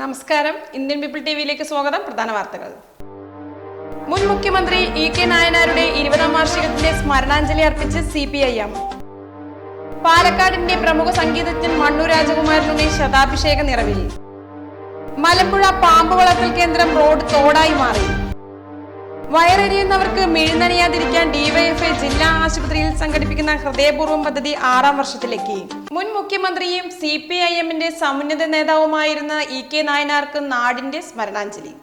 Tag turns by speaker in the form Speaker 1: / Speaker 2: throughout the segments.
Speaker 1: നമസ്കാരം. Indian people T വിയിലേക്ക് സ്വാഗതം. പ്രധാന വാർത്തകൾ. മുൻ മുഖ്യമന്ത്രി ഇ കെ നായനാരുടെ ഇരുപതാം വാർഷികത്തിന്റെ സ്മരണാഞ്ജലി അർപ്പിച്ച് സി പി ഐ എം. പാലക്കാടിന്റെ പ്രമുഖ സംഗീതജ്ഞൻ മണ്ണു രാജകുമാരനുടെ ശതാഭിഷേക നിറവിൽ. മലമ്പുഴ പാമ്പ് വളർത്തൽ കേന്ദ്രം റോഡ് തോടായി മാറി. വയറെരിയുന്നവർക്ക് മിഴുന്നണിയാതിരിക്കാൻ ഡിവൈഎഫ്ഐ ജില്ലാ ആശുപത്രിയിൽ സംഘടിപ്പിക്കുന്ന ഹൃദയപൂർവം പദ്ധതി ആറാം വർഷത്തിലേക്ക്. മുൻ മുഖ്യമന്ത്രിയും സി പി ഐ എമ്മിന്റെ സമുന്നത നേതാവുമായിരുന്ന ഇ കെ നായനാർക്ക് നാടിന്റെ സ്മരണാഞ്ജലി.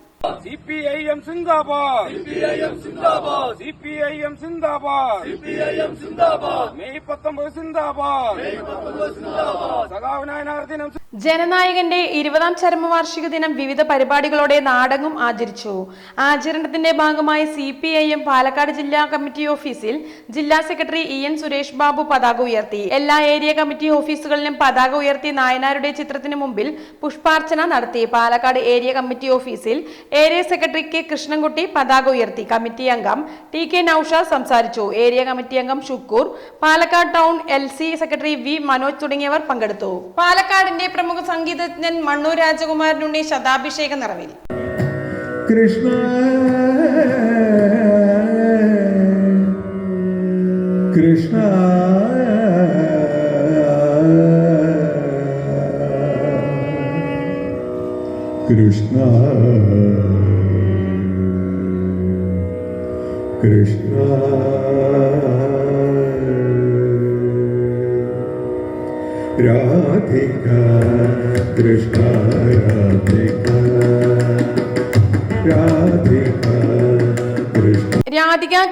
Speaker 2: സിപിഐഎം സിന്ദാബാദ്. സിപിഐഎം സിന്ദാബാദ്. സിപിഐഎം സിന്ദാബാദ്. സിപിഐഎം സിന്ദാബാദ്. മെയ് പത്തൊമ്പത് സിന്ദാബാദ്. മെയ് പത്തൊമ്പത് സിന്ദാബാദ്. സഖാവ് നായനാർ ദിനം
Speaker 1: ജനനായകന്റെ ഇരുപതാം ചരമവാർഷിക ദിനം വിവിധ പരിപാടികളോടെ നാടകം ആചരിച്ചു. ആചരണത്തിന്റെ ഭാഗമായി C P I M Palakkad ജില്ലാ കമ്മിറ്റി ഓഫീസിൽ ജില്ലാ secretary E N Suresh Babu പതാക ഉയർത്തി. എല്ലാ ഏരിയ കമ്മിറ്റി ഓഫീസുകളിലും പതാക ഉയർത്തി നായനാരുടെ ചിത്രത്തിന് മുമ്പിൽ പുഷ്പാർച്ചന നടത്തി. പാലക്കാട് ഏരിയ കമ്മിറ്റി ഓഫീസിൽ ഏരിയ സെക്രട്ടറി കെ കൃഷ്ണൻകുട്ടി പതാക ഉയർത്തി. കമ്മിറ്റി അംഗം ടി കെ നൌഷാദ് സംസാരിച്ചു. ഏരിയ കമ്മിറ്റി അംഗം Shukkur Palakkad town L secretary V Manoj തുടങ്ങിയവർ പങ്കെടുത്തു. പാലക്കാടിന്റെ പ്രമുഖ സംഗീതജ്ഞൻ മണ്ണൂർ രാജകുമാരനുണ്ണി ശതാഭിഷേക നിറവിൽ
Speaker 3: കൃഷ്ണ. കൃഷ്ണ. കൃഷ്ണ. രാധിക. കൃഷ്ണ.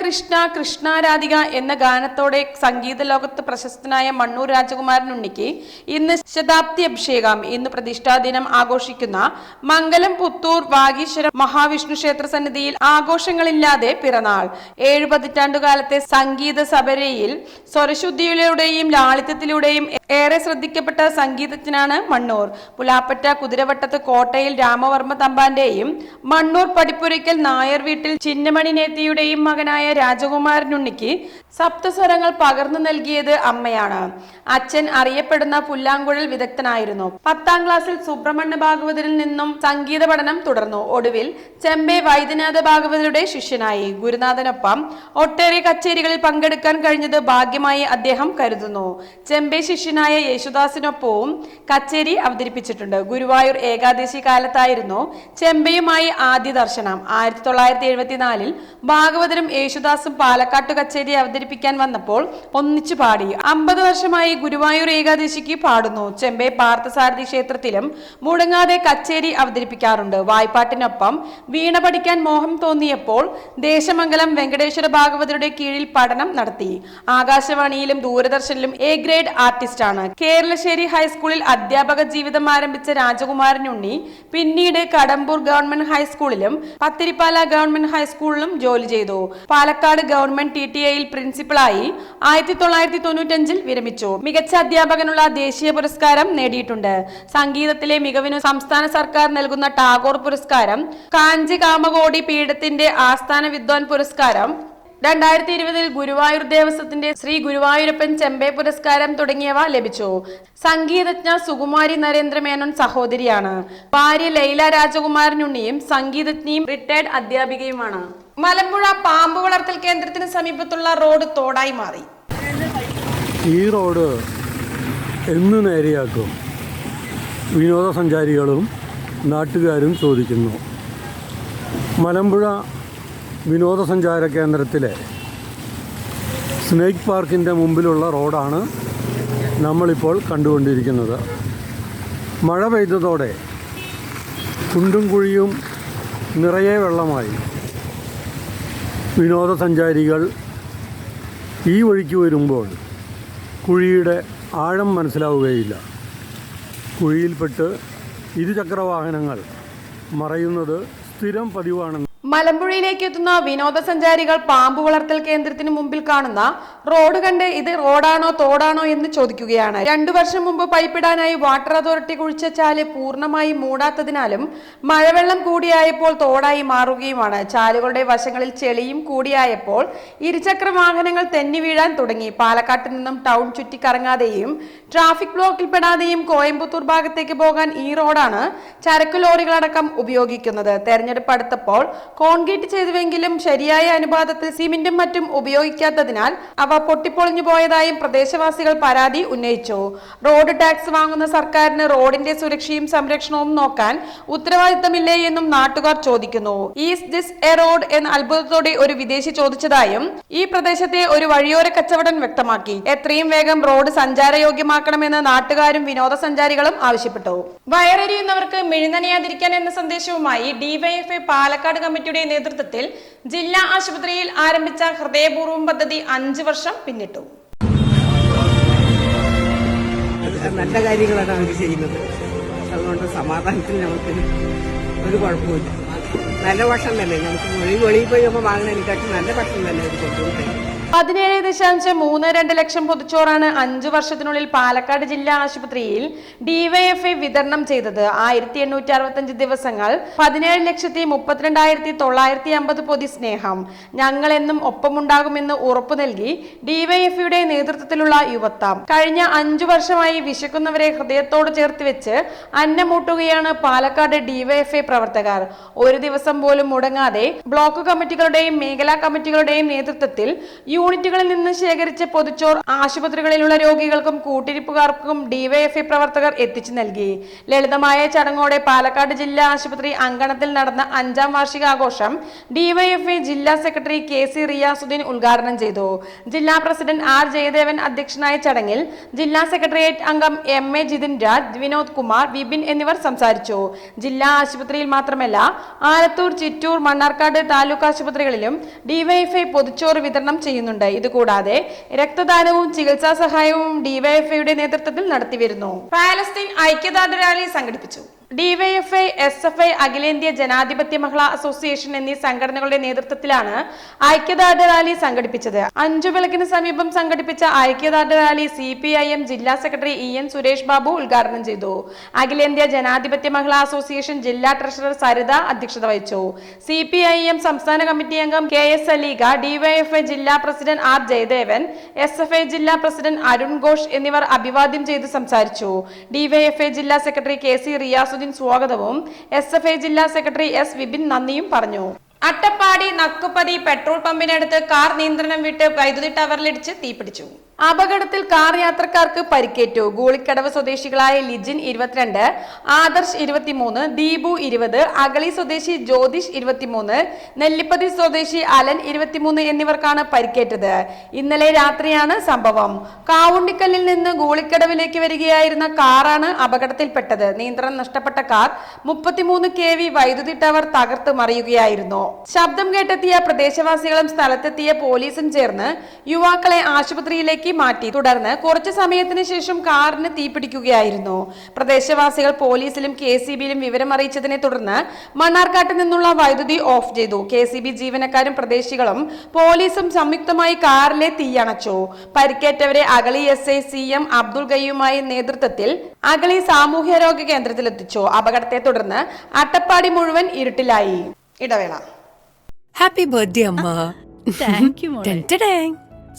Speaker 3: കൃഷ്ണ
Speaker 1: കൃഷ്ണ രാധിക എന്ന ഗാനത്തോടെ സംഗീത ലോകത്ത് പ്രശസ്തനായ മണ്ണൂർ രാജകുമാരൻ ഉണ്ണിക്ക് ഇന്ന് ശതാബ്ദി അഭിഷേകം. ഇന്ന് പ്രതിഷ്ഠാ ദിനം ആഘോഷിക്കുന്ന മംഗലം പുത്തൂർ വാഗീശ്വരം മഹാവിഷ്ണു ക്ഷേത്ര സന്നിധിയിൽ ആഘോഷങ്ങളില്ലാതെ പിറന്നാൾ. ഏഴ് പതിറ്റാണ്ടുകാലത്തെ സംഗീത സബരയിൽ സ്വരശുദ്ധിയിലൂടെയും ലാളിത്യത്തിലൂടെയും ഏറെ ശ്രദ്ധിക്കപ്പെട്ട സംഗീതജ്ഞനാണ് മണ്ണൂർ. പുലാപ്പറ്റ കുതിരവട്ടത്ത് കോട്ടയിൽ രാമവർമ്മ തമ്പാന്റെയും മണ്ണൂർ പടിപ്പുരയ്ക്കൽ നായർ വീട്ടിൽ ചിന്നമണി നേത്തിയുടെയും മകനായ രാജകുമാരനുണ്ണിക്ക് സപ്തസ്വരങ്ങൾ പകർന്നു നൽകിയത് അമ്മയാണ്. അച്ഛൻ അറിയപ്പെടുന്ന പുല്ലാങ്കുഴൽ വിദഗ്ധനായിരുന്നു. പത്താം ക്ലാസ്സിൽ സുബ്രഹ്മണ്യ ഭാഗവതരിൽ നിന്നും സംഗീത പഠനം തുടർന്നു. ഒടുവിൽ ചെമ്പെ വൈദ്യനാഥ ഭാഗവതരുടെ ശിഷ്യനായി. ഗുരുനാഥനൊപ്പം ഒട്ടേറെ കച്ചേരികളിൽ പങ്കെടുക്കാൻ കഴിഞ്ഞത് ഭാഗ്യമായി അദ്ദേഹം കരുതുന്നു. ചെമ്പെ ശിഷ്യനായ യേശുദാസിനൊപ്പവും കച്ചേരി അവതരിപ്പിച്ചിട്ടുണ്ട്. ഗുരുവായൂർ ഏകാദശി കാലത്തായിരുന്നു ചെമ്പയുമായി ആദ്യ ദർശനം. ആയിരത്തി തൊള്ളായിരത്തി എഴുപത്തിനാലിൽ ഭാഗവതരും യേശുദാസും പാലക്കാട്ടു കച്ചേരി അവതരിപ്പിക്കാൻ വന്നപ്പോൾ ഒന്നിച്ചു പാടി. അമ്പത് വർഷമായി ഗുരുവായൂർ ഏകാദശിക്ക് പാടുന്നു. ചെമ്പെ പാർത്ഥസാരഥി ക്ഷേത്രത്തിലും മുടങ്ങാതെ കച്ചേരി അവതരിപ്പിക്കാറുണ്ട്. വായ്പാട്ടിനൊപ്പം വീണ പഠിക്കാൻ മോഹം തോന്നിയപ്പോൾ ദേശമംഗലം വെങ്കടേശ്വര ഭാഗവതരുടെ കീഴിൽ പഠനം നടത്തി. ആകാശവാണിയിലും ദൂരദർശനിലും എ ഗ്രേഡ് ആർട്ടിസ്റ്റ് ആണ്. കേരളശ്ശേരി ഹൈസ്കൂളിൽ അധ്യാപക ജീവിതം ആരംഭിച്ച രാജകുമാരൻ ഉണ്ണി പിന്നീട് കടമ്പൂർ ഗവൺമെന്റ് ഹൈസ്കൂളിലും പത്തിരിപ്പാല ഗവൺമെന്റ് ഹൈസ്കൂളിലും ജോലി ചെയ്തു. പാലക്കാട് ഗവൺമെന്റ് ടി ടി ഐയിൽ പ്രിൻസിപ്പളായി ആയിരത്തി തൊള്ളായിരത്തി തൊണ്ണൂറ്റഞ്ചിൽ വിരമിച്ചു. മികച്ച അധ്യാപകനുള്ള ദേശീയ പുരസ്കാരം നേടിയിട്ടുണ്ട്. സംഗീതത്തിലെ മികവിനു സംസ്ഥാന സർക്കാർ നൽകുന്ന ടാഗോർ പുരസ്കാരം കാഞ്ചി കാമകോടി പീഠത്തിന്റെ ആസ്ഥാന വിദ്വാൻ പുരസ്കാരം രണ്ടായിരത്തി ഇരുപതിൽ ഗുരുവായൂർ ദേവസ്വത്തിന്റെ ശ്രീ ഗുരുവായൂരപ്പൻ ചെമ്പെ പുരസ്കാരം തുടങ്ങിയവ ലഭിച്ചു. സംഗീതജ്ഞ സുകുമാരി നരേന്ദ്രമേനോൻ സഹോദരിയാണ്. ഭാര്യ ലൈല രാജകുമാരനുണ്ണിയും സംഗീതജ്ഞയും റിട്ടയർഡ് അധ്യാപികയുമാണ്. മലമ്പുഴ പാമ്പ് വളർത്തൽ കേന്ദ്രത്തിന് സമീപത്തുള്ള റോഡ് തോടായി മാറി.
Speaker 4: ഈ റോഡ് എന്ന് നേരെയാക്കും. വിനോദസഞ്ചാരികളും നാട്ടുകാരും ചോദിക്കുന്നു. മലമ്പുഴ വിനോദസഞ്ചാര കേന്ദ്രത്തിലെ സ്നേക്ക് പാർക്കിന്റെ മുമ്പിലുള്ള റോഡാണ് നമ്മളിപ്പോൾ കണ്ടുകൊണ്ടിരിക്കുന്നത്. മഴ പെയ്തതോടെ കുണ്ടും കുഴിയും നിറയെ വെള്ളമായി. വിനോദസഞ്ചാരികൾ ഈ വഴിക്ക് വരുമ്പോൾ കുഴിയുടെ ആഴം മനസ്സിലാവുകയില്ല. കുഴിയിൽപ്പെട്ട് ഇരുചക്രവാഹനങ്ങൾ മറയുന്നത് സ്ഥിരം പതിവാണെന്ന്
Speaker 1: മലമ്പുഴയിലേക്ക് എത്തുന്ന വിനോദസഞ്ചാരികൾ പാമ്പ് വളർത്തൽ കേന്ദ്രത്തിന് മുമ്പിൽ കാണുന്ന റോഡ് കണ്ട് ഇത് റോഡാണോ തോടാണോ എന്ന് ചോദിക്കുകയാണ്. രണ്ടു വർഷം മുമ്പ് പൈപ്പിടാനായി വാട്ടർ അതോറിറ്റി കുഴിച്ച ചാൽ പൂർണമായി മൂടാത്തതിനാലും മഴവെള്ളം കൂടിയായപ്പോൾ തോടായി മാറുകയുമാണ്. ചാലുകളുടെ വശങ്ങളിൽ ചെളിയും കൂടിയായപ്പോൾ ഇരുചക്ര വാഹനങ്ങൾ തെന്നി വീഴാൻ തുടങ്ങി. പാലക്കാട്ട് നിന്നും ടൗൺ ചുറ്റിക്കറങ്ങാതെയും ട്രാഫിക് ബ്ലോക്കിൽ പെടാതെയും കോയമ്പത്തൂർ ഭാഗത്തേക്ക് പോകാൻ ഈ റോഡാണ് ചരക്ക് ലോറികളടക്കം ഉപയോഗിക്കുന്നത്. തെരഞ്ഞെടുപ്പ് അടുത്തപ്പോൾ കോൺക്രീറ്റ് ചെയ്തുവെങ്കിലും ശരിയായ അനുപാതത്തിൽ സിമെന്റും മറ്റും ഉപയോഗിക്കാത്തതിനാൽ അവ പൊട്ടിപ്പൊളിഞ്ഞു പോയതായും പ്രദേശവാസികൾ പരാതി ഉന്നയിച്ചു. റോഡ് ടാക്സ് വാങ്ങുന്ന സർക്കാരിന് റോഡിന്റെ സുരക്ഷയും സംരക്ഷണവും നോക്കാൻ ഉത്തരവാദിത്തമില്ലേ എന്നും നാട്ടുകാർ ചോദിക്കുന്നു. ഈസ് ദിസ് എ റോഡ് എന്ന അത്ഭുതത്തോടെ ഒരു വിദേശി ചോദിച്ചതായും ഈ പ്രദേശത്തെ ഒരു വഴിയോര കച്ചവടൻ വ്യക്തമാക്കി. എത്രയും വേഗം റോഡ് സഞ്ചാരയോഗ്യമാക്കണമെന്ന് നാട്ടുകാരും വിനോദസഞ്ചാരികളും ആവശ്യപ്പെട്ടു. വയറെരിയുന്നവർക്ക് മിഴുനനയാതിരിക്കാൻ എന്ന സന്ദേശവുമായി ഡിവൈഎഫ്ഐ പാലക്കാട് കമ്മിറ്റിയുടെ നേതൃത്വത്തിൽ ജില്ലാ ആശുപത്രിയിൽ ആരംഭിച്ച ഹൃദയപൂർവം പദ്ധതി അഞ്ചു വർഷം പിന്നിട്ടു.
Speaker 5: നല്ല കാര്യങ്ങളാണ് അവർ ചെയ്യുന്നത്. അതുകൊണ്ട് സമാധാനത്തിൽ നമുക്ക് ഒരു കുഴപ്പമില്ല നല്ല ഭക്ഷണം തന്നെ നമുക്ക് വെളി വെളിയിൽ പോയി നമ്മൾ വാങ്ങുന്നതിനെക്കാട്ടും നല്ല ഭക്ഷണം തന്നെ അവർ കൊണ്ടുപോകുന്നത്
Speaker 1: പതിനേഴ് ദശാംശം മൂന്ന് രണ്ട് ലക്ഷം പൊതിച്ചോറാണ് അഞ്ചു വർഷത്തിനുള്ളിൽ പാലക്കാട് ജില്ലാ ആശുപത്രിയിൽ ഡിവൈഎഫ്ഐ വിതരണം ചെയ്തത്. ആയിരത്തി എണ്ണൂറ്റി അറുപത്തഞ്ച് ദിവസങ്ങൾ പതിനേഴ് ലക്ഷത്തി മുപ്പത്തിരണ്ടായിരത്തി തൊള്ളായിരത്തി അമ്പത് പൊതി സ്നേഹം. ഞങ്ങൾ എന്നും ഒപ്പമുണ്ടാകുമെന്ന് ഉറപ്പു നൽകി ഡിവൈഎഫ്ഐയുടെ നേതൃത്വത്തിലുള്ള യുവത്വം. കഴിഞ്ഞ അഞ്ചു വർഷമായി വിശക്കുന്നവരെ ഹൃദയത്തോട് ചേർത്ത് വെച്ച് അന്നമൂട്ടുകയാണ് പാലക്കാട് ഡിവൈഎഫ്ഐ പ്രവർത്തകർ. ഒരു ദിവസം പോലും മുടങ്ങാതെ ബ്ലോക്ക് കമ്മിറ്റികളുടെയും മേഖലാ കമ്മിറ്റികളുടെയും നേതൃത്വത്തിൽ യൂണിറ്റുകളിൽ നിന്ന് ശേഖരിച്ച പൊതുച്ചോർ ആശുപത്രികളിലുള്ള രോഗികൾക്കും കൂട്ടിരിപ്പുകാർക്കും ഡിവൈഎഫ്ഐ പ്രവർത്തകർ എത്തിച്ചു നൽകി. ലളിതമായ ചടങ്ങോടെ പാലക്കാട് ജില്ലാ ആശുപത്രി അങ്കണത്തിൽ നടന്ന അഞ്ചാം വാർഷികാഘോഷം ഡിവൈഎഫ്ഐ ജില്ലാ സെക്രട്ടറി കെ സി റിയാസുദ്ദീൻ ഉദ്ഘാടനം ചെയ്തു. ജില്ലാ പ്രസിഡന്റ് ആർ ജയദേവൻ അധ്യക്ഷനായ ചടങ്ങിൽ ജില്ലാ സെക്രട്ടേറിയറ്റ് അംഗം എം എ ജിതിൻ രാജ് വിനോദ് കുമാർ വിപിൻ എന്നിവർ സംസാരിച്ചു. ജില്ലാ ആശുപത്രിയിൽ മാത്രമല്ല ആലത്തൂർ ചിറ്റൂർ മണ്ണാർക്കാട് താലൂക്ക് ആശുപത്രികളിലും ഡിവൈഎഫ്ഐ പൊതുച്ചോറ് വിതരണം ചെയ്യുന്നുണ്ട്. ഇതുകൂടാതെ രക്തദാനവും ചികിത്സാ സഹായവും ഡിവൈഎഫ്ഐയുടെ നേതൃത്വത്തിൽ നടത്തിവരുന്നു. പാലസ്തീൻ ഐക്യദാർഢ്യ റാലി സംഘടിപ്പിച്ചു. ഡിവൈഎഫ്ഐ എസ് എഫ് ഐ അഖിലേന്ത്യാ ജനാധിപത്യ മഹിളാ അസോസിയേഷൻ എന്നീ സംഘടനകളുടെ നേതൃത്വത്തിലാണ് ഐക്യദാർഢ്യ റാലി സംഘടിപ്പിച്ചത്. അഞ്ചു വിളക്കിന് സമീപം സംഘടിപ്പിച്ച ഐക്യദാർഢ്യ rally C P I M ജില്ലാ secretary E N Suresh Babu ഉദ്ഘാടനം ചെയ്തു. അഖിലേന്ത്യാ ജനാധിപത്യ മഹിളാ അസോസിയേഷൻ ജില്ലാ ട്രഷറർ സരിത അധ്യക്ഷത വഹിച്ചു. സി പി ഐ എം സംസ്ഥാന കമ്മിറ്റി അംഗം കെ എസ് അലീഗ ഡിവൈഎഫ്ഐ ജില്ലാ president R Jayadevan S F I ജില്ലാ പ്രസിഡന്റ് അരുൺ ഘോഷ് എന്നിവർ അഭിവാദ്യം ചെയ്ത് സംസാരിച്ചു. ഡിവൈഎഫ്ഐ ജില്ലാ സെക്രട്ടറി കെ സി റിയാസുദ്ദീൻ സ്വാഗതവും. എസ് എഫ് ഐ ജില്ലാ സെക്രട്ടറി എസ് വിപിൻ നന്ദിയും പറഞ്ഞു. അട്ടപ്പാടി നക്കുപതി പെട്രോൾ പമ്പിനടുത്ത് കാർ നിയന്ത്രണം വിട്ട് വൈദ്യുതി ടവറിലിടിച്ച് തീപിടിച്ചു. അപകടത്തിൽ കാർ യാത്രക്കാർക്ക് പരിക്കേറ്റു. ഗൂളിക്കടവ് സ്വദേശികളായ ലിജിൻ ഇരുപത്തിരണ്ട് ആദർശ് ഇരുപത്തിമൂന്ന് ദീപു ഇരുപത് അഗളി സ്വദേശി ജ്യോതിഷ് ഇരുപത്തിമൂന്ന് നെല്ലിപ്പതി സ്വദേശി അലൻ ഇരുപത്തിമൂന്ന് എന്നിവർക്കാണ് പരിക്കേറ്റത്. ഇന്നലെ രാത്രിയാണ് സംഭവം. കാവുണ്ടിക്കല്ലിൽ നിന്ന് ഗൂളിക്കടവിലേക്ക് വരികയായിരുന്ന കാറാണ് അപകടത്തിൽപ്പെട്ടത്. നിയന്ത്രണം നഷ്ടപ്പെട്ട കാർ മുപ്പത്തിമൂന്ന് കെ വി വൈദ്യുതി ടവർ തകർത്ത് മറിയുകയായിരുന്നു. ശബ്ദം കേട്ടെത്തിയ പ്രദേശവാസികളും സ്ഥലത്തെത്തിയ പോലീസും ചേർന്ന് യുവാക്കളെ ആശുപത്രിയിലേക്ക് മാറ്റി. തുടർന്ന് കുറച്ചു സമയത്തിന് ശേഷം കാറിന് തീപിടിക്കുകയായിരുന്നു പ്രദേശവാസികൾ പോലീസിലും കെ സി ബിയിലും വിവരം അറിയിച്ചതിനെ തുടർന്ന് മണ്ണാർക്കാട്ട് നിന്നുള്ള വൈദ്യുതി ഓഫ് ചെയ്തു. കെ സി ബി ജീവനക്കാരും പ്രദേശികളും പോലീസും സംയുക്തമായി കാറിലെ തീയണച്ചു പരിക്കേറ്റവരെ Agali S I C M Abdul ഗയ്യുമായി നേതൃത്വത്തിൽ അഗളി സാമൂഹ്യാരോഗ്യ കേന്ദ്രത്തിലെത്തിച്ചു. അപകടത്തെ തുടർന്ന് അട്ടപ്പാടി മുഴുവൻ ഇരുട്ടിലായി. ഇടവേള.
Speaker 6: ഹാപ്പി ബർത്ത്ഡേ അമ്മ.
Speaker 7: Thank you.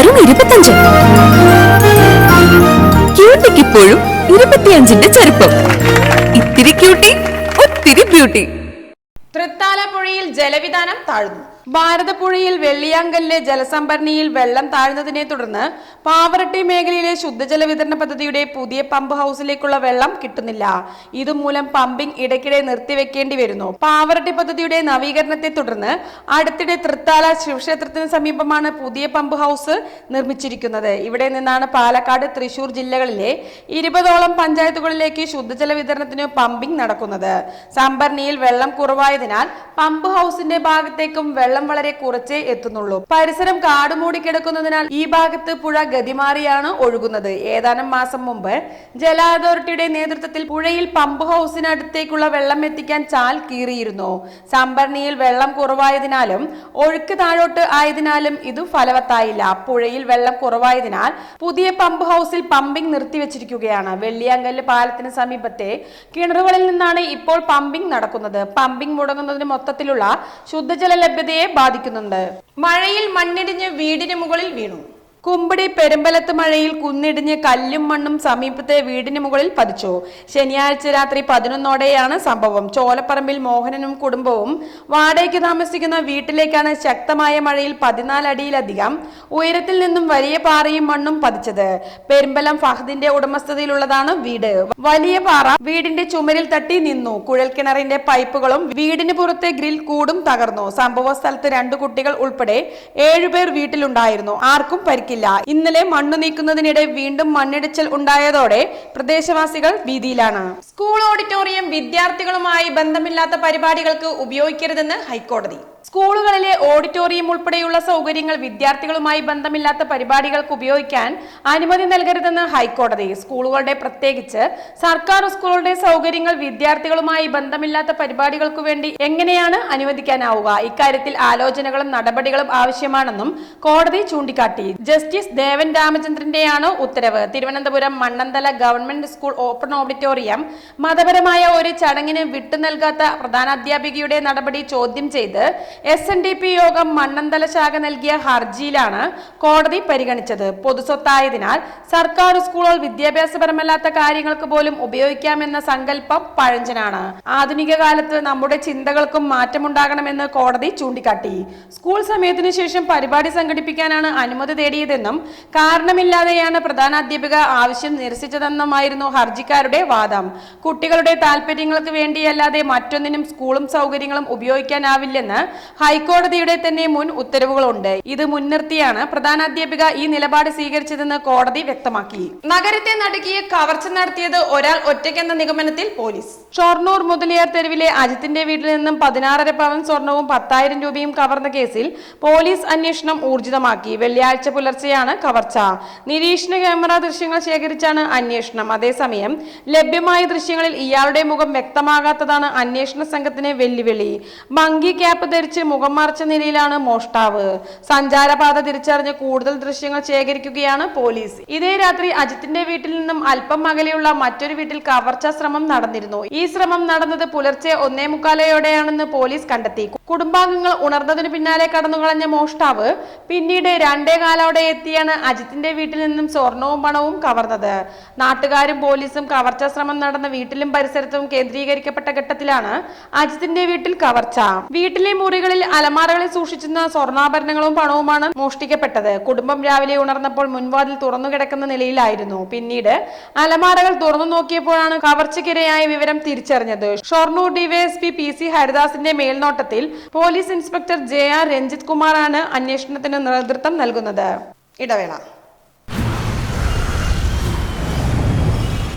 Speaker 8: ഇന്ന് ഇരുപത്തഞ്ച്. ക്യൂട്ടിക്ക് ഇപ്പോഴും ഇരുപത്തിയഞ്ചിന്റെ ചെറുപ്പം ഇത്തിരി ക്യൂട്ടി ഒത്തിരി ബ്യൂട്ടി
Speaker 1: തൃത്താലപ്പുഴയിൽ ജലവിധാനം താഴ്ന്നു. ഭാരതപ്പുഴയിൽ വെള്ളിയാങ്കലിലെ ജലസംഭരണിയിൽ വെള്ളം താഴ്ന്നതിനെ തുടർന്ന് പാവറട്ടി മേഖലയിലെ ശുദ്ധജല വിതരണ പദ്ധതിയുടെ പുതിയ പമ്പ് ഹൗസിലേക്കുള്ള വെള്ളം കിട്ടുന്നില്ല. ഇതുമൂലം പമ്പിംഗ് ഇടയ്ക്കിടെ നിർത്തിവെക്കേണ്ടി വരുന്നു. പാവറട്ടി പദ്ധതിയുടെ നവീകരണത്തെ തുടർന്ന് അടുത്തിടെ തൃത്താല ശിവക്ഷേത്രത്തിന് സമീപമാണ് പുതിയ പമ്പ് ഹൗസ് നിർമ്മിച്ചിരിക്കുന്നത്. ഇവിടെ നിന്നാണ് പാലക്കാട് തൃശൂർ ജില്ലകളിലെ ഇരുപതോളം പഞ്ചായത്തുകളിലേക്ക് ശുദ്ധജല വിതരണത്തിന് പമ്പിംഗ് നടക്കുന്നത്. സംഭരണിയിൽ വെള്ളം കുറവായതിനാൽ പമ്പ് ഹൗസിന്റെ ഭാഗത്തേക്കും വെള്ളം വളരെ കുറച്ചേ എത്തുന്നുള്ളൂ. പരിസരം കാടുമൂടി കിടക്കുന്നതിനാൽ ഈ ഭാഗത്ത് പുഴ ഗതിമാറിയാണ് ഒഴുകുന്നത്. ഏതാനും മാസം മുമ്പ് ജല അതോറിറ്റിയുടെ നേതൃത്വത്തിൽ പുഴയിൽ പമ്പ് ഹൗസിനടുത്തേക്കുള്ള വെള്ളം എത്തിക്കാൻ ചാൽ കീറിയിരുന്നു. സംഭരണിയിൽ വെള്ളം കുറവായതിനാലും ഒഴുക്ക് താഴോട്ട് ആയതിനാലും ഇത് ഫലവത്തായില്ല. പുഴയിൽ വെള്ളം കുറവായതിനാൽ പുതിയ പമ്പ് ഹൗസിൽ പമ്പിംഗ് നിർത്തിവെച്ചിരിക്കുകയാണ്. വെള്ളിയാങ്കല്ല് പാലത്തിന് സമീപത്തെ കിണറുകളിൽ നിന്നാണ് ഇപ്പോൾ പമ്പിംഗ് നടക്കുന്നത്. പമ്പിംഗ് മുടങ്ങുന്നതിന് മൊത്തത്തിലുള്ള ശുദ്ധജല ലഭ്യതയെ ബാധിക്കുന്നുണ്ട്. മഴയിൽ മണ്ണിടിഞ്ഞ് വീടിന് മുകളിൽ വീണു. കുമ്പടി പെരുമ്പലത്ത് മഴയിൽ കുന്നിടിഞ്ഞ് കല്ലും മണ്ണും സമീപത്തെ വീടിന് മുകളിൽ പതിച്ചു. ശനിയാഴ്ച രാത്രി പതിനൊന്നോടെയാണ് സംഭവം. ചോലപ്പറമ്പിൽ മോഹനനും കുടുംബവും വാടകയ്ക്ക് താമസിക്കുന്ന വീട്ടിലേക്കാണ് ശക്തമായ മഴയിൽ പതിനാലടിയിലധികം ഉയരത്തിൽ നിന്നും വലിയ പാറയും മണ്ണും പതിച്ചത്. പെരുമ്പലം ഫഹദിന്റെ ഉടമസ്ഥതയിലുള്ളതാണ് വീട്. വലിയ പാറ വീടിന്റെ ചുമരിൽ തട്ടി നിന്നു. കുഴൽക്കിണറിന്റെ പൈപ്പുകളും വീടിന് പുറത്തെ ഗ്രിൽ കൂടും തകർന്നു. സംഭവ സ്ഥലത്ത് രണ്ടു കുട്ടികൾ ഉൾപ്പെടെ ഏഴുപേർ വീട്ടിലുണ്ടായിരുന്നു. ആർക്കും പരിക്കില്ല. ഇന്നലെ മണ്ണ് നീക്കുന്നതിനിടെ വീണ്ടും മണ്ണിടിച്ചൽ ഉണ്ടായതോടെ പ്രദേശവാസികൾ ഭീതിയിലാണ്. സ്കൂൾ ഓഡിറ്റോറിയം വിദ്യാർത്ഥികളുമായി ബന്ധമില്ലാത്ത പരിപാടികൾക്ക് ഉപയോഗിക്കരുതെന്ന് ഹൈക്കോടതി. സ്കൂളുകളിലെ ഓഡിറ്റോറിയം ഉൾപ്പെടെയുള്ള സൗകര്യങ്ങൾ വിദ്യാർത്ഥികളുമായി ബന്ധമില്ലാത്ത പരിപാടികൾക്ക് ഉപയോഗിക്കാൻ അനുമതി നൽകരുതെന്ന് ഹൈക്കോടതി. സ്കൂളുകളുടെ പ്രത്യേകിച്ച് സർക്കാർ സ്കൂളുകളുടെ സൗകര്യങ്ങൾ വിദ്യാർത്ഥികളുമായി ബന്ധമില്ലാത്ത പരിപാടികൾക്ക് വേണ്ടി എങ്ങനെയാണ് അനുവദിക്കാനാവുക? ഇക്കാര്യത്തിൽ ആലോചനകളും നടപടികളും ആവശ്യമാണെന്നും കോടതി ചൂണ്ടിക്കാട്ടി. ജസ്റ്റിസ് ദേവൻ രാമചന്ദ്രന്റെയാണ് ഉത്തരവ്. Thiruvananthapuram Mannanthala government school open auditorium മതപരമായ ഒരു ചടങ്ങിന് വിട്ടു നൽകാത്ത പ്രധാനാധ്യാപികയുടെ നടപടി ചോദ്യം ചെയ്ത് എസ് എൻ ഡി പി യോഗം മണ്ണന്തല ശാഖ നൽകിയ ഹർജിയിലാണ് കോടതി പരിഗണിച്ചത്. പൊതുസ്വത്തായതിനാൽ സർക്കാർ സ്കൂളുകൾ വിദ്യാഭ്യാസപരമല്ലാത്ത കാര്യങ്ങൾക്ക് പോലും ഉപയോഗിക്കാമെന്ന സങ്കല്പം പഴഞ്ചനാണ്. ആധുനിക കാലത്ത് നമ്മുടെ ചിന്തകൾക്കും മാറ്റമുണ്ടാകണമെന്ന് കോടതി ചൂണ്ടിക്കാട്ടി. സ്കൂൾ സമയത്തിനു ശേഷം പരിപാടി സംഘടിപ്പിക്കാനാണ് അനുമതി തേടിയതെന്നും കാരണമില്ലാതെയാണ് പ്രധാനാധ്യാപിക ആവശ്യം നിരസിച്ചതെന്നുമായിരുന്നു ഹർജിക്കാരുടെ വാദം. കുട്ടികളുടെ താല്പര്യങ്ങൾക്ക് വേണ്ടിയല്ലാതെ മറ്റൊന്നിനും സ്കൂളും സൗകര്യങ്ങളും ഉപയോഗിക്കാനാവില്ലെന്ന് ഹൈക്കോടതിയുടെ തന്നെ മുൻ ഉത്തരവുകളുണ്ട്. ഇത് മുൻനിർത്തിയാണ് പ്രധാനാധ്യാപിക ഈ നിലപാട് സ്വീകരിച്ചതെന്ന് കോടതി വ്യക്തമാക്കി. നഗരത്തെ നടുക്കിയ കവർച്ച നടത്തിയത് ഒരാൾ ഒറ്റയ്ക്കെന്ന നിഗമനത്തിൽ പോലീസ്. ഷൊർണൂർ മുതലിയാർ തെരുവിലെ അജിത്തിന്റെ വീട്ടിൽ നിന്നും പതിനാറര പവൻ സ്വർണവും പത്തായിരം രൂപയും കവർന്ന കേസിൽ പോലീസ് അന്വേഷണം ഊർജിതമാക്കി. വെള്ളിയാഴ്ച പുലർച്ചെയാണ് കവർച്ച. നിരീക്ഷണ ക്യാമറ ദൃശ്യങ്ങൾ ശേഖരിച്ചാണ് അന്വേഷണം. അതേസമയം ലഭ്യമായ ദൃശ്യങ്ങളിൽ ഇയാളുടെ മുഖം വ്യക്തമാകാത്തതാണ് അന്വേഷണ സംഘത്തിന് വെല്ലുവിളി. മങ്കി ക്യാപ്പ് ധരിച്ച് മുഖം മറച്ച നിലയിലാണ് മോഷ്ടാവ്. സഞ്ചാരപാത തിരിച്ചറിഞ്ഞ് കൂടുതൽ ദൃശ്യങ്ങൾ ശേഖരിക്കുകയാണ് പോലീസ്. ഇതേ രാത്രി അജിത്തിന്റെ വീട്ടിൽ നിന്നും അല്പം അകലെയുള്ള മറ്റൊരു വീട്ടിൽ കവർച്ചാ ശ്രമം നടന്നിരുന്നു. ഈ ശ്രമം നടന്നത് പുലർച്ചെ ഒന്നേ മുക്കാലയോടെയാണെന്ന് പോലീസ് കണ്ടെത്തി. കുടുംബാംഗങ്ങൾ ഉണർന്നതിനു പിന്നാലെ കടന്നുകളഞ്ഞ മോഷ്ടാവ് പിന്നീട് രണ്ടേ കാലോടെ എത്തിയാണ് അജിത്തിന്റെ വീട്ടിൽ നിന്നും സ്വർണവും പണവും കവർന്നത്. നാട്ടുകാരും പോലീസും കവർച്ചാ ശ്രമം നടന്ന വീട്ടിലും പരിസരത്തും കേന്ദ്രീകരിക്കപ്പെട്ട ഘട്ടത്തിലാണ് അജിത്തിന്റെ വീട്ടിൽ കവർച്ച. വീട്ടിലെ മുറികളിൽ അലമാറകളിൽ സൂക്ഷിച്ചിരുന്ന സ്വർണാഭരണങ്ങളും പണവുമാണ് മോഷ്ടിക്കപ്പെട്ടത്. കുടുംബം രാവിലെ ഉണർന്നപ്പോൾ മുൻവാതിൽ തുറന്നു കിടക്കുന്ന നിലയിലായിരുന്നു. പിന്നീട് അലമാറകൾ തുറന്നു നോക്കിയപ്പോഴാണ് കവർച്ചയ്ക്കിരയായ വിവരം തിരിച്ചറിഞ്ഞത്. ഷൊർണൂർ ഡിവൈഎസ്പി പി സി ഹരിദാസിന്റെ മേൽനോട്ടത്തിൽ police inspector J R Ranjith കുമാറാണ് അന്വേഷണത്തിന് നേതൃത്വം നൽകുന്നത്. ഇടവേള.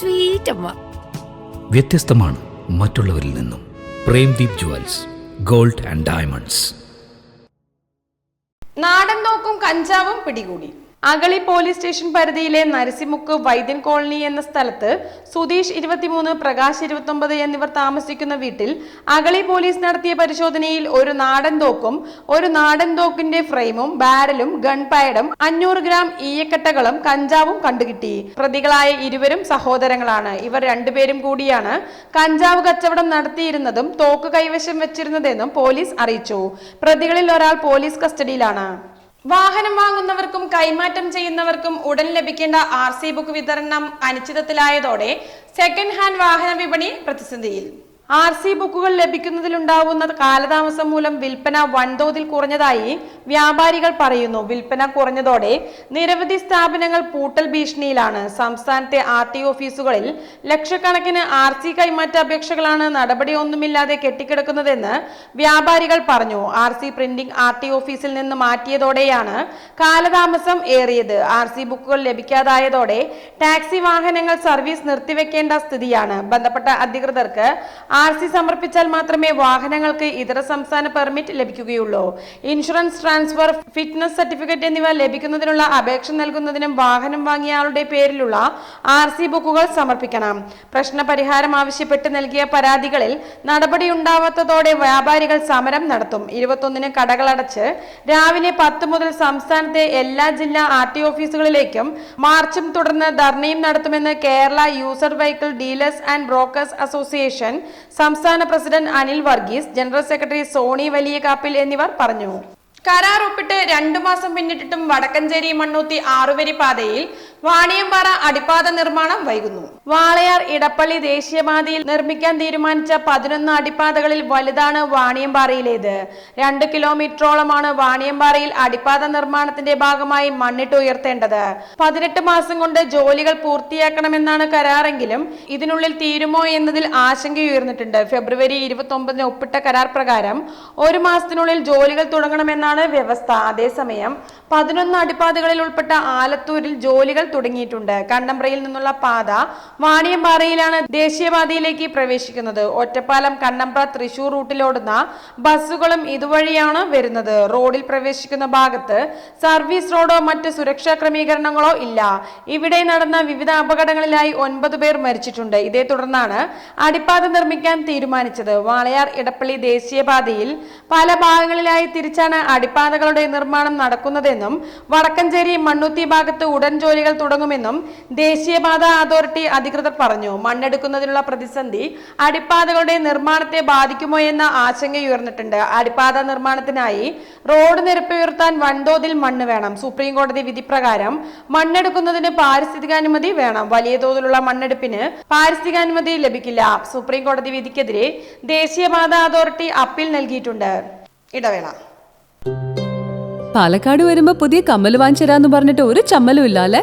Speaker 6: സ്വീറ്റ് അമ്മ
Speaker 9: വ്യത്യസ്തമാണ് മറ്റുള്ളവരിൽ നിന്നും. Premdeep jewels gold and diamonds.
Speaker 1: നാടൻ നോക്കും കഞ്ചാവും പിടികൂടി. അഗളി പോലീസ് സ്റ്റേഷൻ പരിധിയിലെ നരസിമുക്ക് വൈദ്യൻ കോളനി എന്ന സ്ഥലത്ത് സുധീഷ് ഇരുപത്തിമൂന്ന് പ്രകാശ് ഇരുപത്തൊമ്പത് എന്നിവർ താമസിക്കുന്ന വീട്ടിൽ അഗളി പോലീസ് നടത്തിയ പരിശോധനയിൽ ഒരു നാടൻ തോക്കും ഒരു നാടൻ തോക്കിന്റെ ഫ്രെയിമും ബാരലും ഗൺപയഡും അഞ്ഞൂറ് ഗ്രാം ഈയക്കട്ടകളും കഞ്ചാവും കണ്ടുകിട്ടി. പ്രതികളായ ഇരുവരും സഹോദരങ്ങളാണ്. ഇവർ രണ്ടുപേരും കൂടിയാണ് കഞ്ചാവ് കച്ചവടം നടത്തിയിരുന്നതും തോക്ക് കൈവശം വെച്ചിരുന്നതെന്നും പോലീസ് അറിയിച്ചു. പ്രതികളിൽ ഒരാൾ പോലീസ് കസ്റ്റഡിയിലാണ്. വാഹനം വാങ്ങുന്നവർക്കും കൈമാറ്റം ചെയ്യുന്നവർക്കും ഉടൻ ലഭിക്കേണ്ട ആർ സി ബുക്ക് വിതരണം അനിശ്ചിതത്തിലായതോടെ സെക്കൻഡ് ഹാൻഡ് വാഹന വിപണി പ്രതിസന്ധിയിൽ. ആർ സി ബുക്കുകൾ ലഭിക്കുന്നതിലുണ്ടാവുന്ന കാലതാമസം മൂലം വിൽപ്പന വൻതോതിൽ കുറഞ്ഞതായി വ്യാപാരികൾ പറയുന്നു. വിൽപ്പന കുറഞ്ഞതോടെ നിരവധി സ്ഥാപനങ്ങൾ പൂട്ടൽ ഭീഷണിയിലാണ്. സംസ്ഥാനത്തെ ആർ ടി ഓഫീസുകളിൽ ലക്ഷക്കണക്കിന് ആർ സി കൈമാറ്റ അപേക്ഷകളാണ് നടപടിയൊന്നുമില്ലാതെ കെട്ടിക്കിടക്കുന്നതെന്ന് വ്യാപാരികൾ പറഞ്ഞു. R C printing R T ഓഫീസിൽ നിന്ന് മാറ്റിയതോടെയാണ് കാലതാമസം ഏറിയത്. ആർ സി ബുക്കുകൾ ലഭിക്കാതായതോടെ ടാക്സി വാഹനങ്ങൾ സർവീസ് നിർത്തിവെക്കേണ്ട സ്ഥിതിയാണ്. ബന്ധപ്പെട്ട അധികൃതർക്ക് ആർ സി സമർപ്പിച്ചാൽ മാത്രമേ വാഹനങ്ങൾക്ക് ഇതര സംസ്ഥാന പെർമിറ്റ് ലഭിക്കുകയുള്ളൂ. ഇൻഷുറൻസ് ട്രാൻസ്ഫർ ഫിറ്റ്നസ് സർട്ടിഫിക്കറ്റ് എന്നിവ ലഭിക്കുന്നതിനുള്ള അപേക്ഷ നൽകുന്നതിനും വാഹനം വാങ്ങിയ ആളുടെ പേരിലുള്ള ആർ സി ബുക്കുകൾ സമർപ്പിക്കണം. പ്രശ്ന പരിഹാരം ആവശ്യപ്പെട്ട് നൽകിയ പരാതികളിൽ നടപടി ഉണ്ടാവാത്തതോടെ വ്യാപാരികൾ സമരം നടത്തും. ഇരുപത്തൊന്നിന് കടകളടച്ച് രാവിലെ പത്ത് മുതൽ സംസ്ഥാനത്തെ എല്ലാ ജില്ലാ ആർ ടി ഓഫീസുകളിലേക്കും മാർച്ചും തുടർന്ന് ധർണയും നടത്തുമെന്ന് Kerala user vehicle dealers and brokers association സംസ്ഥാന president Anil Varghese general secretary Soni Valiyakappil എന്നിവർ പറഞ്ഞു. കരാർ ഒപ്പിട്ട് രണ്ടു മാസം പിന്നിട്ടിട്ടും വടക്കഞ്ചേരി മണ്ണൂത്തി ആറുവരി പാതയിൽ വാണിയമ്പാറ അടിപ്പാത നിർമ്മാണം വൈകുന്നു. വാളയാർ ഇടപ്പള്ളി ദേശീയപാതയിൽ നിർമ്മിക്കാൻ തീരുമാനിച്ച പതിനൊന്ന് അടിപ്പാതകളിൽ വലുതാണ് വാണിയമ്പാറയിലേത്. രണ്ട് കിലോമീറ്ററോളമാണ് വാണിയമ്പാറയിൽ അടിപ്പാത നിർമ്മാണത്തിന്റെ ഭാഗമായി മണ്ണിട്ട് ഉയർത്തേണ്ടത്. പതിനെട്ട് മാസം കൊണ്ട് ജോലികൾ പൂർത്തിയാക്കണമെന്നാണ് കരാറെങ്കിലും ഇതിനുള്ളിൽ തീരുമോ എന്നതിൽ ആശങ്കയുയർന്നിട്ടുണ്ട്. ഫെബ്രുവരി ഇരുപത്തി ഒപ്പിട്ട കരാർ പ്രകാരം ഒരു മാസത്തിനുള്ളിൽ ജോലികൾ തുടങ്ങണമെന്നാണ് വ്യവസ്ഥ. അതേസമയം പതിനൊന്ന് അടിപ്പാതകളിൽ ഉൾപ്പെട്ട ആലത്തൂരിൽ ജോലികൾ തുടങ്ങിയിട്ടുണ്ട്. കണ്ണമ്പ്രയിൽ നിന്നുള്ള പാത വാണിയമ്പാറയിലാണ് ദേശീയപാതയിലേക്ക് പ്രവേശിക്കുന്നത്. ഒറ്റപ്പാലം കണ്ണമ്പ്ര തൃശൂർ റൂട്ടിലോടുന്ന ബസ്സുകളും ഇതുവഴിയാണ് വരുന്നത്. റോഡിൽ പ്രവേശിക്കുന്ന ഭാഗത്ത് സർവീസ് റോഡോ മറ്റ് സുരക്ഷാ ക്രമീകരണങ്ങളോ ഇല്ല. ഇവിടെ നടന്ന വിവിധ അപകടങ്ങളിലായി ഒൻപത് പേർ മരിച്ചിട്ടുണ്ട്. ഇതേ തുടർന്നാണ് അടിപ്പാത നിർമ്മിക്കാൻ തീരുമാനിച്ചത്. വാളയാർ ഇടപ്പള്ളി ദേശീയപാതയിൽ പല ഭാഗങ്ങളിലായി തിരിച്ചാണ് അടിപ്പാതകളുടെ നിർമ്മാണം നടക്കുന്നതെന്നും വടക്കഞ്ചേരി മണ്ണുത്തി ഭാഗത്ത് ഉടൻ ജോലികൾ തുടങ്ങുമെന്നും ദേശീയപാത അതോറിറ്റി അധികൃതർ പറഞ്ഞു മണ്ണെടുക്കുന്നതിനുള്ള പ്രതിസന്ധി അടിപ്പാതകളുടെ നിർമ്മാണത്തെ ബാധിക്കുമോ എന്ന ആശങ്കയുയർന്നിട്ടുണ്ട്. അടിപ്പാത നിർമ്മാണത്തിനായി റോഡ് നിരപ്പ് ഉയർത്താൻ വൻതോതിൽ മണ്ണ് വേണം. സുപ്രീം കോടതി വിധി പ്രകാരം മണ്ണെടുക്കുന്നതിന് പാരിസ്ഥിതികാനുമതി വേണം. വലിയ തോതിലുള്ള മണ്ണെടുപ്പിന് പാരിസ്ഥിതികാനുമതി ലഭിക്കില്ല. സുപ്രീം കോടതി വിധിക്കെതിരെ ദേശീയപാത അതോറിറ്റി അപ്പീൽ നൽകിയിട്ടുണ്ട്. ഇടവേള.
Speaker 8: പാലക്കാട് വരുമ്പോ പുതിയ കമ്മൽ വാങ്ങിച്ചരാന്ന് പറഞ്ഞിട്ട് ഒരു ചമ്മലും ഇല്ല അല്ലേ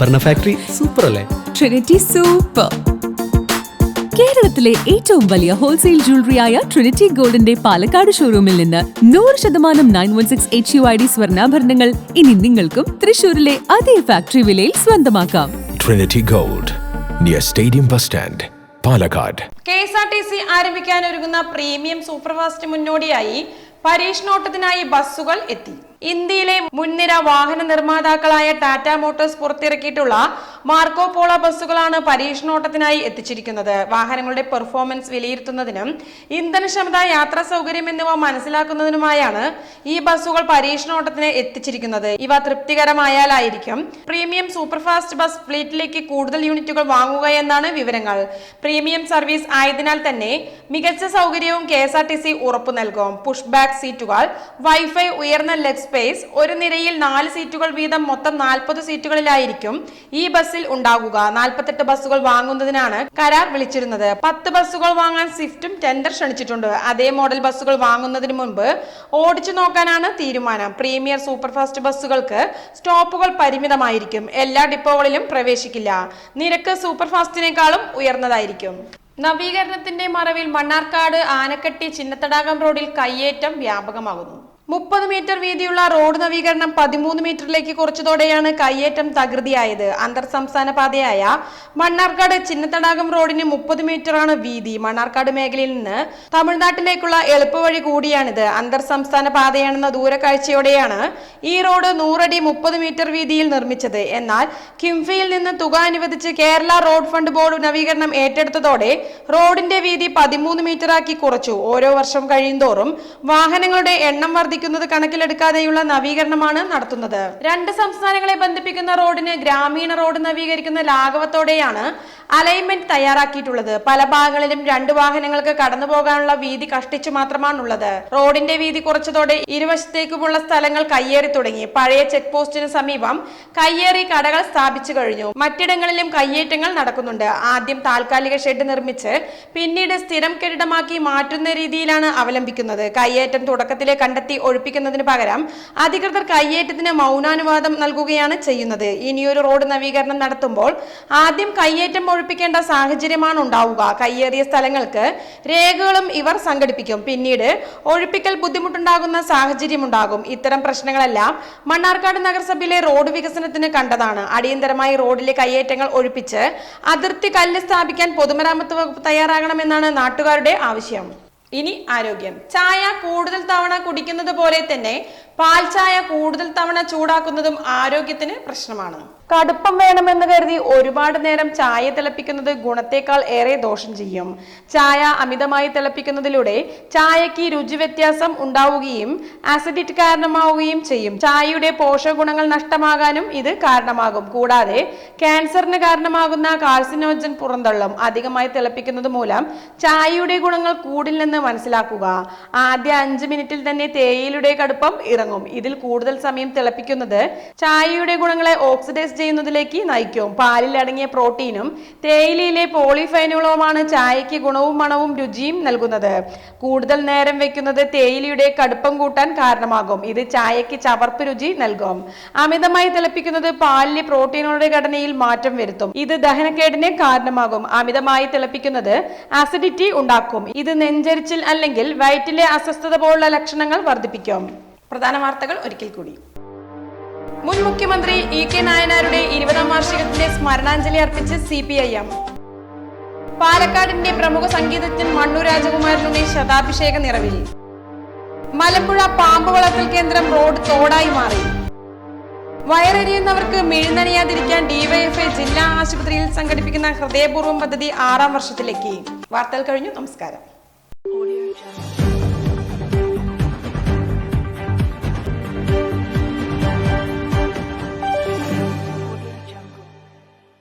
Speaker 10: ആഭരണ ഫാക്ടറി സൂപ്പർ അല്ലേ?
Speaker 8: ട്രിനിറ്റി സൂപ്പർ കേരളത്തിലെ ഏറ്റവും വലിയ ഹോൾസെയിൽ ജ്വല്ലറിയായ ട്രിനിറ്റി ഗോൾഡിന്റെ പാലക്കാട് ഷോറൂമിൽ നിന്ന് നൂറ് ശതമാനം nine one six H U I D സ്വർണാഭരണങ്ങൾ ഇനി നിങ്ങൾക്കും തൃശൂരിലെ അതേ ഫാക്ടറി വിലയിൽ സ്വന്തമാക്കാം.
Speaker 9: Trinity gold near stadium bus stand Palakkad
Speaker 1: K S R T C ആരംഭിക്കാൻ ഒരുങ്ങുന്ന പ്രീമിയം സൂപ്പർഫാസ്റ്റ് മുന്നോടിയായി പരീക്ഷണോട്ടത്തിനായി ബസ്സുകൾ എത്തി. ഇന്ത്യയിലെ മുൻനിര വാഹന നിർമ്മാതാക്കളായ ടാറ്റ മോട്ടോഴ്സ് പുറത്തിറക്കിയിട്ടുള്ള മാർക്കോ പോള ബസ്സുകളാണ് പരീക്ഷണോട്ടത്തിനായി എത്തിച്ചിരിക്കുന്നത്. വാഹനങ്ങളുടെ പെർഫോമൻസ് വിലയിരുത്തുന്നതിനും ഇന്ധനക്ഷമത യാത്രാ സൗകര്യം എന്നിവ മനസ്സിലാക്കുന്നതിനുമായാണ് ഈ ബസ്സുകൾ പരീക്ഷണോട്ടത്തിന് എത്തിച്ചിരിക്കുന്നത്. ഇവ തൃപ്തികരമായാലായിരിക്കും. പ്രീമിയം സൂപ്പർഫാസ്റ്റ് ബസ് ഫ്ലീറ്റിലേക്ക് കൂടുതൽ യൂണിറ്റുകൾ വാങ്ങുക എന്നാണ് വിവരങ്ങൾ. പ്രീമിയം സർവീസ് ആയതിനാൽ തന്നെ മികച്ച സൗകര്യവും K S R T C ഉറപ്പു നൽകും. പുഷ്ബാക്ക് സീറ്റുകൾ വൈഫൈ ഉയർന്ന ലെഗ് സ്പേസ് ഒരു നിരയിൽ നാല് സീറ്റുകൾ വീതം മൊത്തം നാൽപ്പത് സീറ്റുകളിലായിരിക്കും ഈ ബസ്സിൽ ഉണ്ടാകുക നാൽപ്പത്തെട്ട് ബസ്സുകൾ വാങ്ങുന്നതിനാണ് കരാർ വിളിച്ചിരുന്നത്. പത്ത് ബസ്സുകൾ വാങ്ങാൻ സ്വിഫ്റ്റും ടെൻഡർ ക്ഷണിച്ചിട്ടുണ്ട്. അതേ മോഡൽ ബസ്സുകൾ വാങ്ങുന്നതിന് മുൻപ് ഓടിച്ചു നോക്കാനാണ് തീരുമാനം. പ്രീമിയർ സൂപ്പർഫാസ്റ്റ് ബസ്സുകൾക്ക് സ്റ്റോപ്പുകൾ പരിമിതമായിരിക്കും. എല്ലാ ഡിപ്പോകളിലും പ്രവേശിക്കില്ല. നിരക്ക് സൂപ്പർഫാസ്റ്റിനേക്കാളും ഉയർന്നതായിരിക്കും. നവീകരണത്തിന്റെ മറവിൽ മണ്ണാർക്കാട് ആനക്കട്ടി ചിന്നത്തടാകം റോഡിൽ കയ്യേറ്റം വ്യാപകമാകുന്നു. മുപ്പത് മീറ്റർ വീതിയുള്ള റോഡ് നവീകരണം പതിമൂന്ന് മീറ്ററിലേക്ക് കുറച്ചതോടെയാണ് കയ്യേറ്റം തകൃതിയായത്. അന്തർ സംസ്ഥാന പാതയായ മണ്ണാർക്കാട് ചിന്നത്തടാകം റോഡിന് മുപ്പത് മീറ്ററാണ് വീതി. മണ്ണാർക്കാട് മേഖലയിൽ നിന്ന് തമിഴ്നാട്ടിലേക്കുള്ള എളുപ്പവഴി കൂടിയാണിത്. അന്തർ സംസ്ഥാന പാതയാണെന്ന ദൂരക്കാഴ്ചയോടെയാണ് ഈ റോഡ് നൂറടി മുപ്പത് മീറ്റർ വീതിയിൽ നിർമ്മിച്ചത്. എന്നാൽ കിംഫിയിൽ നിന്ന് തുക അനുവദിച്ച് കേരള റോഡ് ഫണ്ട് ബോർഡ് നവീകരണം ഏറ്റെടുത്തതോടെ റോഡിന്റെ വീതി പതിമൂന്ന് മീറ്ററാക്കി കുറച്ചു. ഓരോ വർഷം കഴിയുന്തോറും വാഹനങ്ങളുടെ എണ്ണം വർദ്ധിക്കുന്നത് കണക്കിലെടുക്കാതെയുള്ള നവീകരണമാണ് നടത്തുന്നത്. രണ്ട് സംസ്ഥാനങ്ങളെ ബന്ധിപ്പിക്കുന്ന റോഡിന് ഗ്രാമീണ റോഡ് നവീകരിക്കുന്ന ലാഘവത്തോടെയാണ് അലൈൻമെന്റ് തയ്യാറാക്കിയിട്ടുള്ളത്. പല ഭാഗങ്ങളിലും രണ്ട് വാഹനങ്ങൾക്ക് കടന്നു പോകാനുള്ള വീതി കഷ്ടിച്ചു മാത്രമാണുള്ളത്. റോഡിന്റെ വീതി കുറച്ചതോടെ ഇരുവശത്തേക്കുമുള്ള സ്ഥലങ്ങൾ കയ്യേറി തുടങ്ങി. പഴയ ചെക്ക് പോസ്റ്റിന് സമീപം കയ്യേറി കടകൾ സ്ഥാപിച്ചു കഴിഞ്ഞു. മറ്റിടങ്ങളിലും കയ്യേറ്റങ്ങൾ നടക്കുന്നുണ്ട്. ആദ്യം താൽക്കാലിക ഷെഡ് നിർമ്മിച്ച് പിന്നീട് സ്ഥിരം കെട്ടിടമാക്കി മാറ്റുന്ന രീതിയിലാണ് അവലംബിക്കുന്നത്. കയ്യേറ്റം തുടക്കത്തിലെ കണ്ടെത്തി ഒഴിപ്പിക്കുന്നതിന് പകരം അധികൃതർ കയ്യേറ്റത്തിന് മൗനാനുവാദം നൽകുകയാണ് ചെയ്യുന്നത്. ഇനിയൊരു റോഡ് നവീകരണം നടത്തുമ്പോൾ ആദ്യം കയ്യേറ്റം ഒഴിപ്പിക്കേണ്ട സാഹചര്യമാണ് ഉണ്ടാവുക. കയ്യേറിയ സ്ഥലങ്ങൾക്ക് രേഖകളും ഇവർ സംഘടിപ്പിക്കും. പിന്നീട് ഒഴിപ്പിക്കൽ ബുദ്ധിമുട്ടുണ്ടാകുന്ന സാഹചര്യമുണ്ടാകും ഇത്തരം പ്രശ്നങ്ങളെല്ലാം മണ്ണാർക്കാട് നഗരസഭയിലെ റോഡ് വികസനത്തിന് കണ്ടതാണ്. അടിയന്തരമായി റോഡിലെ കയ്യേറ്റങ്ങൾ ഒഴിപ്പിച്ച് അതിർത്തി കല്ല് സ്ഥാപിക്കാൻ പൊതുമരാമത്ത് വകുപ്പ് തയ്യാറാകണമെന്നാണ് നാട്ടുകാരുടെ ആവശ്യം. ഇനി ആരോഗ്യം. ചായ കൂടുതൽ തവണ കുടിക്കുന്നത് പോലെ തന്നെ പാൽ ചായ കൂടുതൽ തവണ ചൂടാക്കുന്നതും ആരോഗ്യത്തിന് പ്രശ്നമാണ്. കടുപ്പം വേണമെന്ന് കരുതി ഒരുപാട് നേരം ചായ തിളപ്പിക്കുന്നത് ഗുണത്തേക്കാൾ ഏറെ ദോഷം ചെയ്യും. ചായ അമിതമായി തിളപ്പിക്കുന്നതിലൂടെ ചായക്ക് രുചി വ്യത്യാസം ഉണ്ടാവുകയും ആസിഡിറ്റ് കാരണമാവുകയും ചെയ്യും. ചായയുടെ പോഷകഗുണങ്ങൾ നഷ്ടമാകാനും ഇത് കാരണമാകും. കൂടാതെ ക്യാൻസറിന് കാരണമാകുന്ന കാർസിനോജൻ പുറന്തള്ളും അധികമായി തിളപ്പിക്കുന്നത് മൂലം ചായയുടെ ഗുണങ്ങൾ കൂടില്ലെന്ന് മനസ്സിലാക്കുക. ആദ്യ അഞ്ച് മിനിറ്റിൽ തന്നെ തേയിലയുടെ കടുപ്പം ഇറങ്ങും. ഇതിൽ കൂടുതൽ സമയം തിളപ്പിക്കുന്നത് ചായയുടെ ഗുണങ്ങളെ ഓക്സിഡൈസ് ചെയ്യുന്നതിലേക്ക് നയിക്കും. പാലിൽ അടങ്ങിയ പ്രോട്ടീനും തേയിലയിലെ പോളിഫൈനുകളുമാണ് ചായയ്ക്ക് ഗുണവും മണവും രുചിയും നൽകുന്നത്. കൂടുതൽ നേരം വെക്കുന്നത് തേയിലയുടെ കടുപ്പം കൂട്ടാൻ കാരണമാകും. ഇത് ചായയ്ക്ക് ചവർപ്പ് രുചി നൽകും. അമിതമായി തിളപ്പിക്കുന്നത് പാലിലെ പ്രോട്ടീനുകളുടെ ഘടനയിൽ മാറ്റം വരുത്തും. ഇത് ദഹനക്കേടിന് കാരണമാകും. അമിതമായി തിളപ്പിക്കുന്നത് ആസിഡിറ്റി ഉണ്ടാക്കും. ഇത് നെഞ്ചരിച്ചിൽ അല്ലെങ്കിൽ വയറ്റിലെ അസ്വസ്ഥത പോലുള്ള ലക്ഷണങ്ങൾ വർദ്ധിപ്പിക്കും. പ്രധാന വാർത്തകൾ ഒരിക്കൽ കൂടി. മുൻ മുഖ്യമന്ത്രി ഇ കെ നായനാരുടെ ഇരുപതാം വാർഷികത്തിന്റെ സ്മരണാഞ്ജലി അർപ്പിച്ച് സി പി ഐ എം. പാലക്കാടിന്റെ പ്രമുഖ സംഗീതജ്ഞൻ മണ്ണു രാജകുമാരനുടെ ശതാഭിഷേക നിറവിൽ. മലമ്പുഴ പാമ്പ് വളർത്തൽ കേന്ദ്രം റോഡ് തോടായി മാറി. വയറെരിയുന്നവർക്ക് മിഴുന്നണിയാതിരിക്കാൻ ഡിവൈഎഫ്ഐ ജില്ലാ ആശുപത്രിയിൽ സംഘടിപ്പിക്കുന്ന ഹൃദയപൂർവം പദ്ധതി ആറാം വർഷത്തിലേക്ക്. വാർത്തകൾ കഴിഞ്ഞു. നമസ്കാരം.